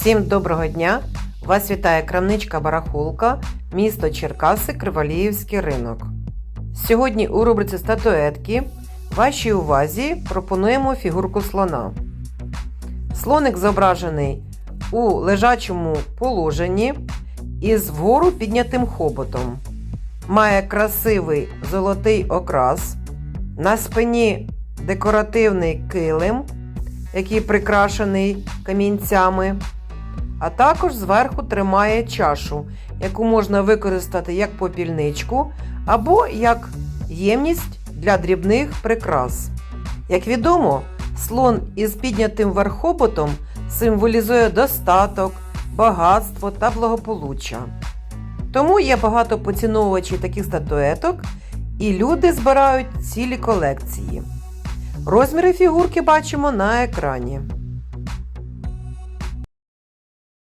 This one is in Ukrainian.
Всім доброго дня! Вас вітає крамничка Барахолка, місто Черкаси, Криваліївський ринок. Сьогодні у рубриці статуетки вашій увазі пропонуємо фігурку слона. Слоник зображений у лежачому положенні із вгору піднятим хоботом. Має красивий золотий окрас. На спині декоративний килим, який прикрашений камінцями. А також зверху тримає чашу, яку можна використати як попільничку або як ємність для дрібних прикрас. Як відомо, слон із піднятим верхоботом символізує достаток, багатство та благополуччя. Тому є багато поціновувачів таких статуеток, і люди збирають цілі колекції. Розміри фігурки бачимо на екрані.